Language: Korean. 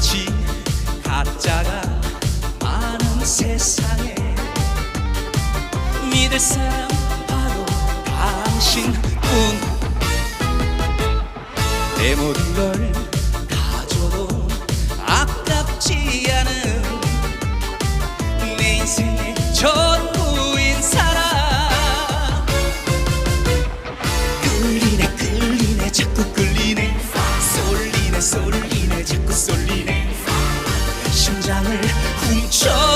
빛이 가짜가 많은 세상에 믿을 사람 바로 당신뿐. 내 모든 걸 심장을 훔쳐.